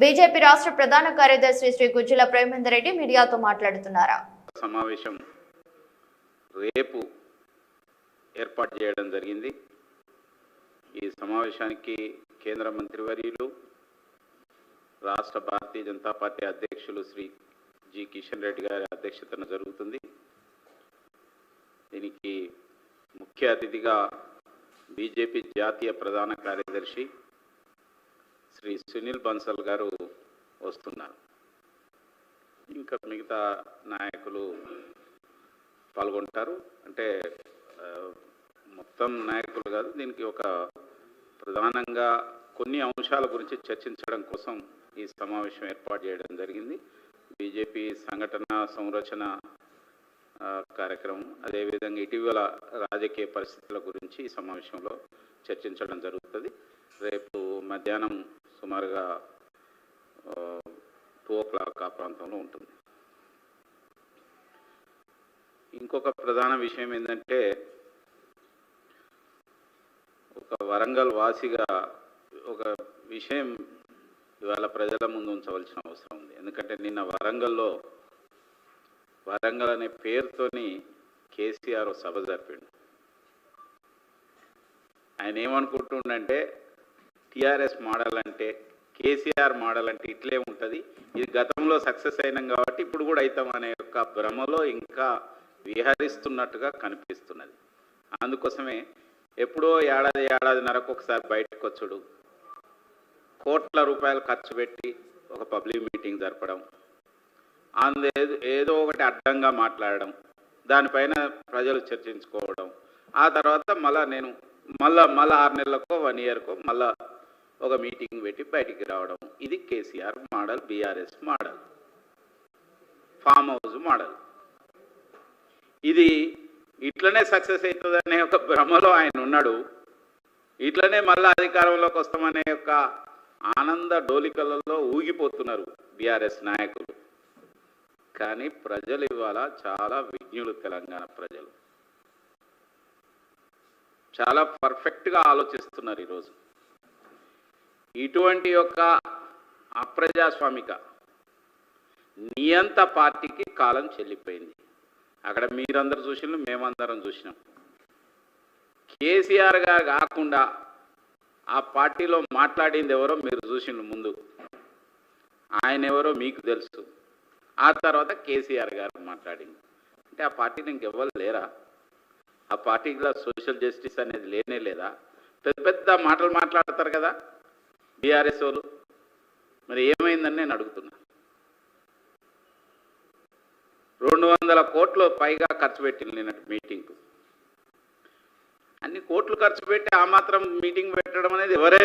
BJP రాష్ట్ర ప్రధాన కార్యదర్శి శ్రీ గుజ్జుల ప్రేమేందర్ రెడ్డి మీడియాతో మాట్లాడుతున్నారా? సమావేశం రేపు ఏర్పాటు చేయడం జరిగింది. ఈ సమావేశానికి కేంద్ర మంత్రివర్యులు రాష్ట్ర భారతీయ జనతా పార్టీ అధ్యక్షులు శ్రీ జి కిషన్ రెడ్డి గారి అధ్యక్షతన జరుగుతుంది. దీనికి ముఖ్య అతిథిగా బీజేపీ జాతీయ ప్రధాన కార్యదర్శి శ్రీ సునీల్ బన్సల్ గారు వస్తున్నారు. ఇంకా మిగతా నాయకులు పాల్గొంటారు. అంటే మొత్తం నాయకులు కాదు దీనికి ఒక ప్రధానంగా కొన్ని అంశాల గురించి చర్చించడం కోసం ఈ సమావేశం ఏర్పాటు చేయడం జరిగింది. బీజేపీ సంఘటన సంరచన కార్యక్రమం అదేవిధంగా ఇటీవల రాజకీయ పరిస్థితుల గురించి ఈ సమావేశంలో చర్చించడం జరుగుతుంది. రేపు మధ్యాహ్నం సుమారుగా టూ ఓ క్లాక్ ఆ ప్రాంతంలో ఉంటుంది. ఇంకొక ప్రధాన విషయం ఏంటంటే ఒక వరంగల్ వాసిగా ఒక విషయం ఇవాళ ప్రజల ముందు ఉంచవలసిన అవసరం ఉంది. ఎందుకంటే నిన్న వరంగల్లో వరంగల్ అనే పేరుతోని కేసీఆర్ సభ జరిపిండు. ఆయన ఏమనుకుంటుండంటే టీఆర్ఎస్ మోడల్ అంటే కేసీఆర్ మోడల్ అంటే ఇట్లే ఉంటుంది. ఇది గతంలో సక్సెస్ అయినాం కాబట్టి ఇప్పుడు కూడా అవుతాం అనే యొక్క భ్రమలో ఇంకా విహరిస్తున్నట్టుగా కనిపిస్తున్నది. అందుకోసమే ఎప్పుడో ఏడాది ఏడాదిన్నరకు ఒకసారి బయటకు వచ్చుడు కోట్ల రూపాయలు ఖర్చు పెట్టి ఒక పబ్లిక్ మీటింగ్ జరపడం. అందు ఏదో ఒకటి అడ్డంగా మాట్లాడడం. దానిపైన ప్రజలు చర్చించుకోవడం. ఆ తర్వాత మళ్ళా నేను మళ్ళా మళ్ళా ఆరు నెలలకో వన్ ఇయర్కో మళ్ళా ఒక మీటింగ్ పెట్టి బయటికి రావడం. ఇది KCR model BRS model. Farm house model. ఇది ఇట్లనే సక్సెస్ అవుతుందనే ఒక భ్రమలో ఆయన ఉన్నాడు. ఇట్లనే మళ్ళీ అధికారంలోకి వస్తామనే యొక్క ఆనంద డోలికలలో ఊగిపోతున్నారు బీఆర్ఎస్ నాయకులు. కానీ ప్రజలు ఇవాళ చాలా విజ్ఞులు తెలంగాణ ప్రజలు. చాలా పర్ఫెక్ట్గా ఆలోచిస్తున్నారు ఈరోజు. ఇటువంటి యొక్క అప్రజాస్వామిక నియంత పార్టీకి కాలం చెల్లిపోయింది. అక్కడ మీరందరూ చూసినారు మేమందరం చూసినాం. కేసీఆర్ గారు కాకుండా ఆ పార్టీలో మాట్లాడింది ఎవరో మీరు చూసిండు ముందు. ఆయన ఎవరో మీకు తెలుసు. ఆ తర్వాత కేసీఆర్ గారు మాట్లాడింది. అంటే ఆ పార్టీని ఇంకెవ్వరు లేరా? ఆ పార్టీలో సోషల్ జస్టిస్ అనేది లేనే లేదా? పెద్ద పెద్ద మాటలు మాట్లాడతారు కదా. బీఆర్ఎస్ వాళ్ళు? మరి ఏమైందని నేను అడుగుతున్నా. రెండు వందల కోట్లు పైగా ఖర్చు పెట్టింది నేను మీటింగ్కు అన్ని కోట్లు ఖర్చు పెట్టి ఆ మాత్రం మీటింగ్ పెట్టడం అనేది ఎవరైనా